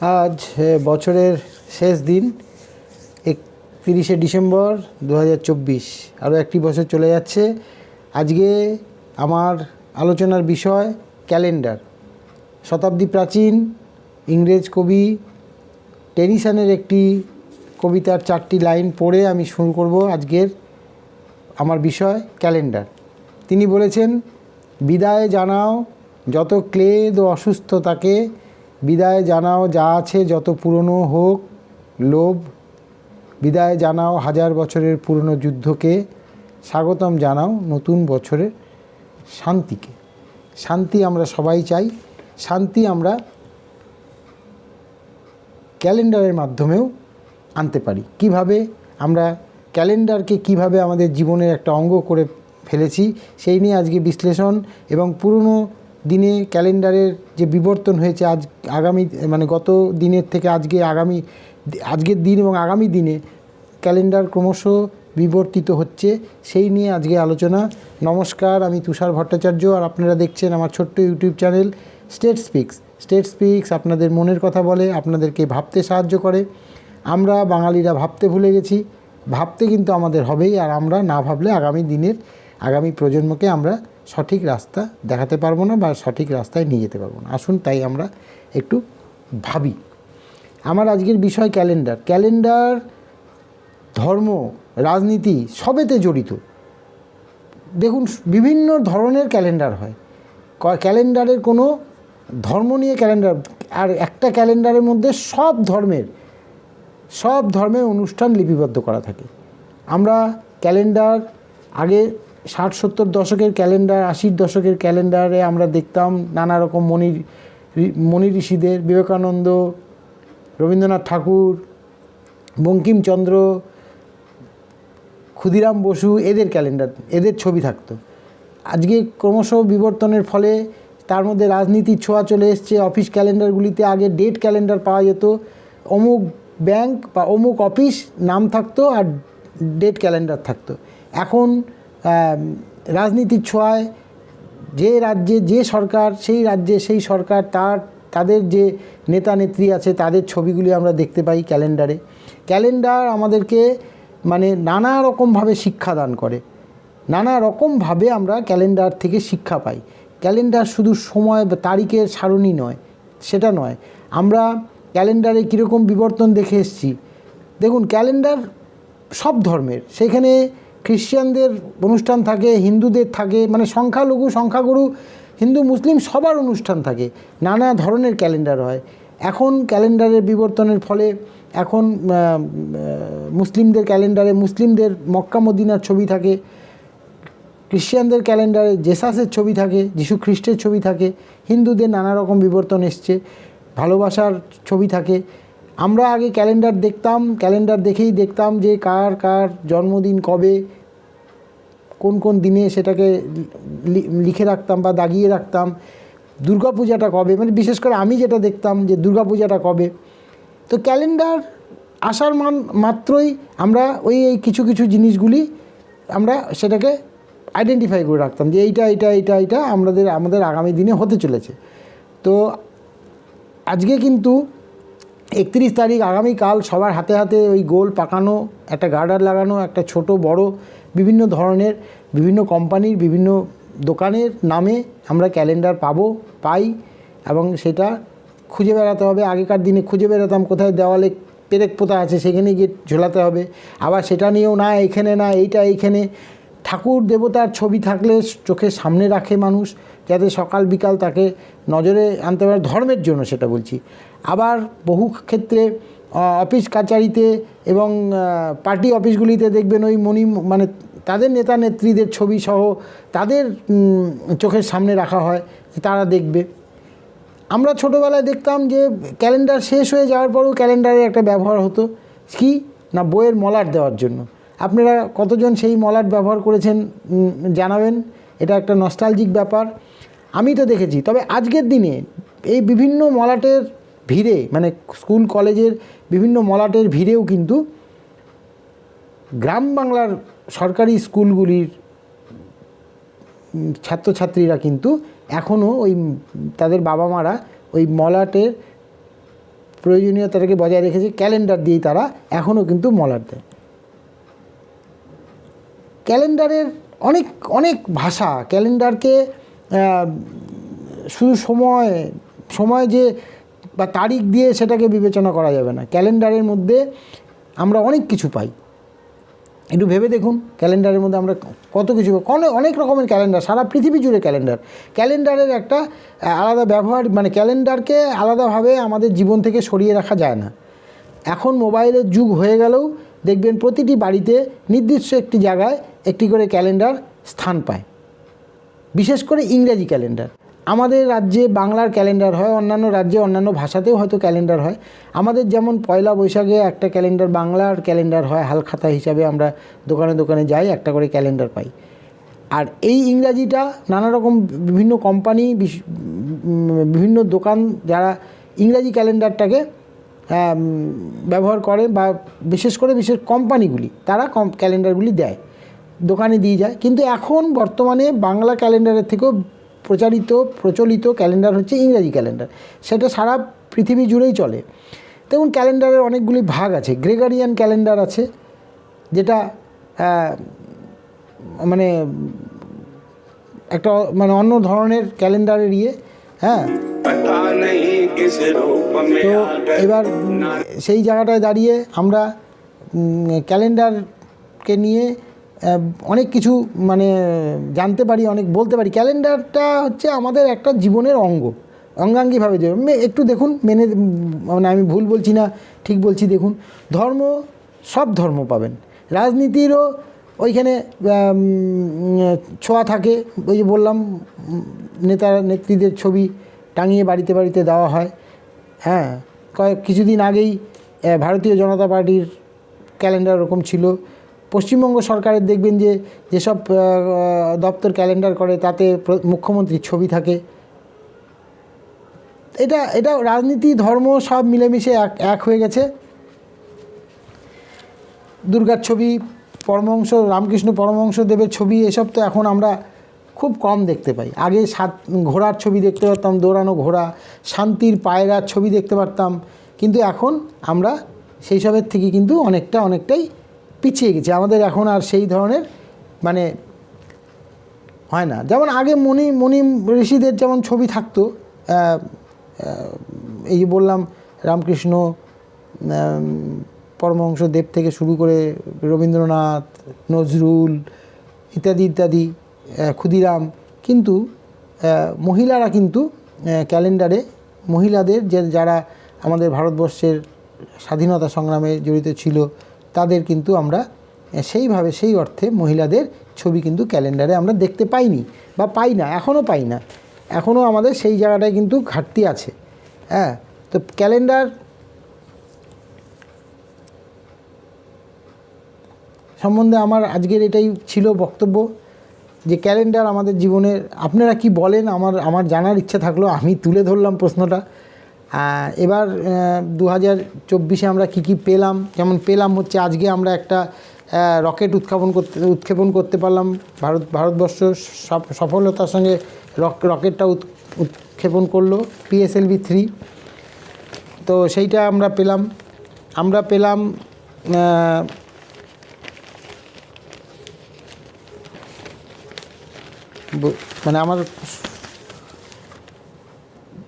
আজ বছরের শেষ দিন, একত্রিশে ডিসেম্বর দু হাজার চব্বিশ। আরও একটি বছর চলে যাচ্ছে। আজকে আমার আলোচনার বিষয় ক্যালেন্ডার। শতাব্দী প্রাচীন ইংরেজ কবি টেনিসনের একটি কবিতার চারটি লাইন পড়ে আমি শুরু করব আজকের আমার বিষয় ক্যালেন্ডার। তিনি বলেছেন, বিদায় জানাও যত ক্লেদ ও অসুস্থ তাকে বিদায় জানাও যা আছে, যত পুরনো হোক, লোভ। বিদায় জানাও হাজার বছরের পুরনো যুদ্ধকে। স্বাগতম জানাও নতুন বছরের শান্তিকে। শান্তি আমরা সবাই চাই। শান্তি আমরা ক্যালেন্ডারের মাধ্যমেও আনতে পারি। কীভাবে আমরা ক্যালেন্ডারকে কীভাবে আমাদের জীবনের একটা অঙ্গ করে ফেলেছি, সেই নিয়ে আজকে বিশ্লেষণ এবং পুরনো দিনে ক্যালেন্ডারের যে বিবর্তন হয়েছে আজ আগামী মানে গত দিনের থেকে আজকে আগামী, আজকের দিন এবং আগামী দিনে ক্যালেন্ডার ক্রমশ বিবর্তিত হচ্ছে। সেই নিয়ে আজকে আলোচনা। নমস্কার, আমি তুষার ভট্টাচার্য আর আপনারা দেখছেন আমার ছোট্ট YouTube channel state speaks. State speaks আপনাদের মনের কথা বলে, আপনাদেরকে ভাবতে সাহায্য করে। আমরা বাঙালিরা ভাবতে ভুলে গেছি। ভাবতে কিন্তু আমাদের হবেই আর আমরা না ভাবলে আগামী দিনের আগামী প্রজন্মকে আমরা সঠিক রাস্তা দেখাতে পারব না বা সঠিক রাস্তায় নিয়ে যেতে পারব না। আসুন তাই আমরা একটু ভাবি। আমার আজকের বিষয় ক্যালেন্ডার। ক্যালেন্ডার, ধর্ম, রাজনীতি সবেতে জড়িত। দেখুন, বিভিন্ন ধরনের ক্যালেন্ডার হয়। ক্যালেন্ডারের কোনো ধর্ম নিয়ে ক্যালেন্ডার, আর একটা ক্যালেন্ডারের মধ্যে সব ধর্মের সব ধর্মের অনুষ্ঠান লিপিবদ্ধ করা থাকে। আমরা ক্যালেন্ডার আগে ষাট সত্তর দশকের ক্যালেন্ডার, আশির দশকের ক্যালেন্ডারে আমরা দেখতাম নানা রকম ঋ- মণি ঋষিদের, বিবেকানন্দ, রবীন্দ্রনাথ ঠাকুর, বঙ্কিমচন্দ্র, ক্ষুদিরাম বসু, এদের ক্যালেন্ডার, এদের ছবি থাকতো। আজকে ক্রমশ বিবর্তনের ফলে তার মধ্যে রাজনীতির ছোঁয়া চলে এসছে, অফিস ক্যালেন্ডারগুলিতে আগে ডেট ক্যালেন্ডার পাওয়া যেত, অমুক ব্যাংক বা অমুক অফিস নাম থাকতো আর ডেট ক্যালেন্ডার থাকতো। এখন রাজনীতির ছোঁয়ায় যে রাজ্যে, যে সরকার, সেই রাজ্যে, সেই সরকার, তার, তাদের যে নেতা, নেত্রী আছে, তাদের ছবিগুলি আমরা দেখতে পাই ক্যালেন্ডারে। ক্যালেন্ডার আমাদেরকে মানে নানা রকমভাবে শিক্ষাদান করে। নানা রকমভাবে আমরা ক্যালেন্ডার থেকে শিক্ষা পাই। ক্যালেন্ডার শুধু সময় বা তারিখের সারণী নয়, সেটা নয়। আমরা ক্যালেন্ডারে কীরকম বিবর্তন দেখে এসেছি? দেখুন, ক্যালেন্ডার সব ধর্মের। সেখানে খ্রিশ্চানদের অনুষ্ঠান থাকে, হিন্দুদের থাকে মানে সংখ্যালঘু, সংখ্যাগুরু, হিন্দু, মুসলিম সবার অনুষ্ঠান থাকে। নানা ধরনের ক্যালেন্ডার হয়। এখন ক্যালেন্ডারের বিবর্তনের ফলে, এখন মুসলিমদের ক্যালেন্ডারে মুসলিমদের মক্কা, মদিনার ছবি থাকে। খ্রিশ্চানদের ক্যালেন্ডারে জেসাসের ছবি থাকে যিশু খ্রিস্টের ছবি থাকে। হিন্দুদের নানা রকম বিবর্তন এসছে। ভালোবাসার ছবি থাকে। আমরা আগে ক্যালেন্ডার দেখতাম, ক্যালেন্ডার দেখেই দেখতাম যে কার কার জন্মদিন কবে, কোন কোন দিনে সেটাকে লিখে রাখতাম বা দাগিয়ে রাখতাম, দুর্গাপূজাটা কবে মানে বিশেষ করে আমি যেটা দেখতাম যে দুর্গাপূজাটা কবে। তো ক্যালেন্ডার আসার মান, মাত্রই আমরা ওই, এই কিছু কিছু জিনিসগুলি আমরা সেটাকে আইডেন্টিফাই করে রাখতাম যে এইটা এইটা এইটা এইটা আমাদের আমাদের আগামী দিনে হতে চলেছে। তো আজকে কিন্তু একত্রিশ তারিখ আগামীকাল সবার হাতে হাতে ওই গোল পাকানো, একটা গার্ডার লাগানো, একটা ছোট, বড়, বিভিন্ন ধরনের, বিভিন্ন কোম্পানির, বিভিন্ন দোকানের নামে আমরা ক্যালেন্ডার পাবো, পাই এবং সেটা খুঁজে বেড়াতে হবে। আগেকার দিনে খুঁজে বেড়াতাম কোথায় দেওয়ালে পেরেক পোতা আছে, সেখানে গিয়ে ঝোলাতে হবে। আবার সেটা নিয়েও না, এইখানে না, এইটা এইখানে। ঠাকুর দেবতার ছবি থাকলে চোখের সামনে রাখে মানুষ, যাতে সকাল বিকাল তাকে নজরে আনতে পারে। ধর্মের জন্য সেটা বলছি। আবার বহু ক্ষেত্রে অফিস কাচারিতে এবং পার্টি অফিসগুলিতে দেখবেন ওই মণি মানে তাদের নেতা নেত্রীদের ছবি সহ তাদের চোখের সামনে রাখা হয়, তারা দেখবে। আমরা ছোটোবেলায় দেখতাম যে ক্যালেন্ডার শেষ হয়ে যাওয়ার পরেও ক্যালেন্ডারের একটা ব্যবহার হতো। কি? না, বইয়ের মলাট দেওয়ার জন্য। আপনারা কতজন সেই মলাট ব্যবহার করেছেন জানাবেন? এটা একটা নস্টালজিক ব্যাপার। আমি তো দেখেছি। তবে আজকের দিনে এই বিভিন্ন মলাটের ভিড়ে মানে স্কুল, কলেজের বিভিন্ন মলাটের ভিড়েও কিন্তু গ্রাম বাংলার সরকারি স্কুলগুলির ছাত্রছাত্রীরা কিন্তু এখনও ওই তাদের বাবা মারা ওই মলাটের প্রয়োজনীয়তাটাকে বজায় রেখেছে, ক্যালেন্ডার দিয়েই তারা এখনও কিন্তু মলার দেয়। ক্যালেন্ডারের অনেক অনেক ভাষা, ক্যালেন্ডারকে শুধু সময় সময় যে বা তারিখ দিয়ে সেটাকে বিবেচনা করা যাবে না। ক্যালেন্ডারের মধ্যে আমরা অনেক কিছু পাই। একটু ভেবে দেখুন, ক্যালেন্ডারের মধ্যে আমরা কত কিছু অনেক রকমের ক্যালেন্ডার, সারা পৃথিবী জুড়ে ক্যালেন্ডার। ক্যালেন্ডারের একটা আলাদা ব্যবহার মানে ক্যালেন্ডারকে আলাদাভাবে আমাদের জীবন থেকে সরিয়ে রাখা যায় না। এখন মোবাইলের যুগ হয়ে গেলেও দেখবেন প্রতিটি বাড়িতে নির্দিষ্ট একটি জায়গায় একটি করে ক্যালেন্ডার স্থান পায়। বিশেষ করে ইংরেজি ক্যালেন্ডার। আমাদের রাজ্যে বাংলার ক্যালেন্ডার হয়, অন্যান্য রাজ্যে অন্যান্য ভাষাতেও হয়তো ক্যালেন্ডার হয়। আমাদের যেমন পয়লা বৈশাখে একটা ক্যালেন্ডার, বাংলার ক্যালেন্ডার হয়, হালখাতা হিসাবে আমরা দোকানে দোকানে যাই, একটা করে ক্যালেন্ডার পাই। আর এই ইংরাজিটা নানা রকম বিভিন্ন কোম্পানি বিভিন্ন দোকান যারা ইংরাজি ক্যালেন্ডারটাকে ব্যবহার করে বা বিশেষ করে বিশেষ কোম্পানিগুলি, তারা কম, ক্যালেন্ডারগুলি দেয়। দোকানে দিয়ে যায়। কিন্তু এখন বর্তমানে বাংলা ক্যালেন্ডারের থেকেও প্রচারিত প্রচলিত ক্যালেন্ডার হচ্ছে ইংরাজি ক্যালেন্ডার। সেটা সারা পৃথিবী জুড়েই চলে। দেখুন ক্যালেন্ডারের অনেকগুলি ভাগ আছে। গ্রেগারিয়ান ক্যালেন্ডার আছে যেটা মানে একটা মানে অন্য ধরনের ক্যালেন্ডারের ইয়ে হ্যাঁ। তো এবার সেই জায়গাটায় দাঁড়িয়ে আমরা ক্যালেন্ডারকে নিয়ে অনেক কিছু মানে জানতে পারি, অনেক বলতে পারি। ক্যালেন্ডারটা হচ্ছে আমাদের একটা জীবনের অঙ্গ। অঙ্গাঙ্গিভাবে যে একটু দেখুন, মেনে মানে আমি ভুল বলছি না, ঠিক বলছি, দেখুন। ধর্ম, সব ধর্ম পাবেন। রাজনীতিরও ওইখানে ছোঁয়া থাকে। ওই যে বললাম, নেতা, নেত্রীদের ছবি টাঙিয়ে বাড়িতে বাড়িতে দেওয়া হয়। হ্যাঁ কয়েক, কিছুদিন আগেই ভারতীয় জনতা পার্টির ক্যালেন্ডার ওরকম ছিল। পশ্চিমবঙ্গ সরকারের দেখবেন যে, যেসব দপ্তর ক্যালেন্ডার করে, তাতে মুখ্যমন্ত্রীর ছবি থাকে। এটা এটা রাজনীতি, ধর্ম সব মিলেমিশে এক এক হয়ে গেছে। দুর্গার ছবি, পরমহংস, রামকৃষ্ণ পরমহংসদেবের ছবি, এসব তো এখন আমরা খুব কম দেখতে পাই। আগে সাত, ঘোড়ার ছবি দেখতে পারতাম, দৌড়ানো ঘোড়া, শান্তির পায়রার ছবি দেখতে পারতাম। কিন্তু এখন আমরা সেই সবের থেকে কিন্তু অনেকটা, অনেকটাই পিছিয়ে গেছি। আমাদের এখন আর সেই ধরনের মানে হয় না। যেমন আগে মণি মণি ঋষিদের যেমন ছবি থাকতো এই যে বললাম রামকৃষ্ণ আম, পরমহংস দেব থেকে শুরু করে রবীন্দ্রনাথ নজরুল ইত্যাদি ইত্যাদি ক্ষুদিরাম। কিন্তু মহিলারা কিন্তু ক্যালেন্ডারে মহিলাদের যে যারা আমাদের ভারতবর্ষের স্বাধীনতা সংগ্রামে জড়িত ছিল তাদের কিন্তু আমরা সেইভাবে, সেই অর্থে মহিলাদের ছবি কিন্তু ক্যালেন্ডারে আমরা দেখতে পাইনি বা পাই না, এখনও পাই না। এখনও আমাদের সেই জায়গাটায় কিন্তু ঘাটতি আছে। হ্যাঁ তো ক্যালেন্ডার সম্বন্ধে আমার আজকের এটাই ছিল বক্তব্য যে ক্যালেন্ডার আমাদের জীবনের, আপনারা কি বলেন? আমার আমার জানার ইচ্ছা থাকল, আমি তুলে ধরলাম প্রশ্নটা। এবার দু হাজার চব্বিশে আমরা কী কী পেলাম? যেমন পেলাম হচ্ছে আজকে আমরা একটা রকেট উৎক্ষেপণ করতে উৎক্ষেপণ করতে পারলাম। ভারত, ভারতবর্ষ সফ- সফলতার সঙ্গে রক- রকেটটা উৎ- উৎক্ষেপণ করল পিএসএলভি থ্রি তো সেইটা আমরা পেলাম। আমরা পেলাম মানে আমার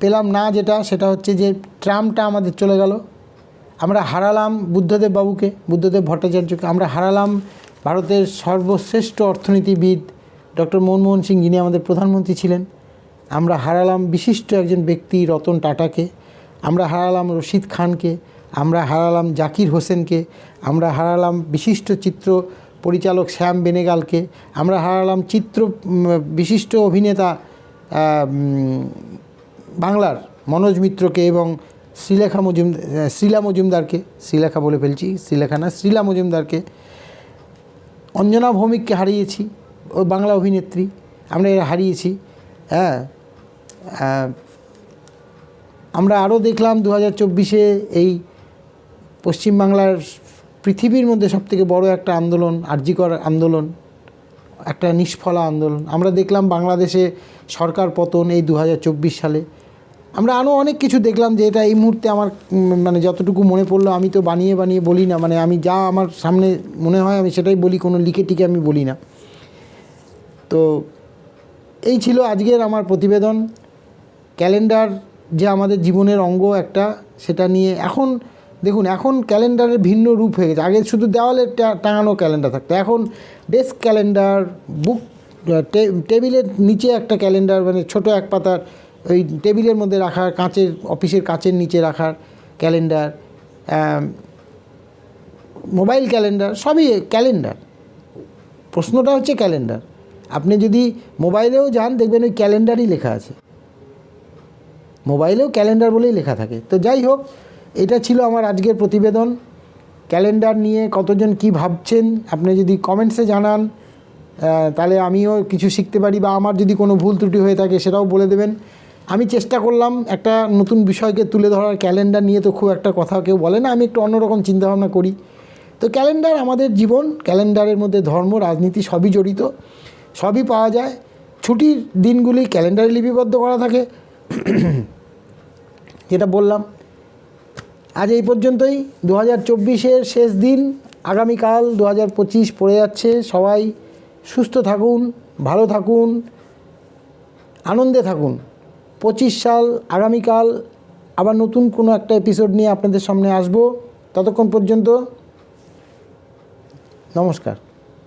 পেলাম না যেটা, সেটা হচ্ছে যে ট্রামটা আমাদের চলে গেল। আমরা হারালাম বুদ্ধদেব বাবুকে, বুদ্ধদেব ভট্টাচার্যকে। আমরা হারালাম ভারতের সর্বশ্রেষ্ঠ অর্থনীতিবিদ ডক্টর মনমোহন সিং, যিনি আমাদের প্রধানমন্ত্রী ছিলেন। আমরা হারালাম বিশিষ্ট একজন ব্যক্তি, রতন টাটাকে। আমরা হারালাম রশিদ খানকে। আমরা হারালাম জাকির হোসেনকে। আমরা হারালাম বিশিষ্ট চিত্র পরিচালক শ্যাম বেনেগালকে। আমরা হারালাম চিত্র বিশিষ্ট অভিনেতা বাংলার মনোজ মিত্রকে এবং শ্রীলেখা মজুমদার শ্রীলা মজুমদারকে, শ্রীলেখা বলে ফেলছি, শ্রীলেখা না, শ্রীলা মজুমদারকে অঞ্জনা ভৌমিককে হারিয়েছি, ও বাংলা অভিনেত্রী, আমরা এরা হারিয়েছি হ্যাঁ আমরা আরও দেখলাম দু হাজার চব্বিশে এই পশ্চিমবাংলার পৃথিবীর মধ্যে সবথেকে বড় একটা আন্দোলন আর্যিকর আন্দোলন, একটা নিষ্ফলা আন্দোলন। আমরা দেখলাম বাংলাদেশে সরকার পতন এই দু হাজার চব্বিশ সালে। আমরা আরও অনেক কিছু দেখলাম যে এটা এই মুহূর্তে আমার মানে যতটুকু মনে পড়ল আমি তো বানিয়ে বানিয়ে বলি না মানে আমি যা আমার সামনে মনে হয় আমি সেটাই বলি, কোনো লিখে টিকে আমি বলি না। তো এই ছিল আজকের আমার প্রতিবেদন। ক্যালেন্ডার যে আমাদের জীবনের অঙ্গ একটা, সেটা নিয়ে এখন, দেখুন, এখন ক্যালেন্ডারের ভিন্ন রূপ হয়ে গেছে। আগে শুধু দেওয়ালে টাঙানো ক্যালেন্ডার থাকতো, এখন ডেস্ক ক্যালেন্ডার, বুক টেবিলের নিচে একটা ক্যালেন্ডার মানে ছোট এক পাতার ওই টেবিলের মধ্যে রাখার, কাঁচের, অফিসের কাঁচের নিচে রাখার ক্যালেন্ডার মোবাইল ক্যালেন্ডার, সবই ক্যালেন্ডার। প্রশ্নটা হচ্ছে ক্যালেন্ডার। আপনি যদি মোবাইলেও যান, দেখবেন ওই ক্যালেন্ডারই লেখা আছে। মোবাইলেও ক্যালেন্ডার বলেই লেখা থাকে। তো যাই হোক, এটা ছিল আমার আজকের প্রতিবেদন। ক্যালেন্ডার নিয়ে কতজন কি ভাবছেন, আপনি যদি কমেন্টসে জানান তাহলে আমিও কিছু শিখতে পারি বা আমার যদি কোনো ভুল ত্রুটি হয়ে থাকে, সেটাও বলে দেবেন। আমি চেষ্টা করলাম একটা নতুন বিষয়কে তুলে ধরার। ক্যালেন্ডার নিয়ে তো খুব একটা কথা কেউ বলে না, আমি একটু অন্যরকম চিন্তাভাবনা করি। তো ক্যালেন্ডার আমাদের জীবন, ক্যালেন্ডারের মধ্যে ধর্ম, রাজনীতি সবই জড়িত, সবই পাওয়া যায়। ছুটির দিনগুলি ক্যালেন্ডারে লিপিবদ্ধ করা থাকে। যেটা বললাম, আজ এই পর্যন্তই। দু হাজার চব্বিশের শেষ দিন, আগামীকাল দু হাজার পঁচিশ পড়ে যাচ্ছে। সবাই সুস্থ থাকুন, ভালো থাকুন, আনন্দে থাকুন। পঁচিশ সাল আগামীকাল আবার নতুন কোনো একটা এপিসোড নিয়ে আপনাদের সামনে আসব। ততক্ষণ পর্যন্ত নমস্কার।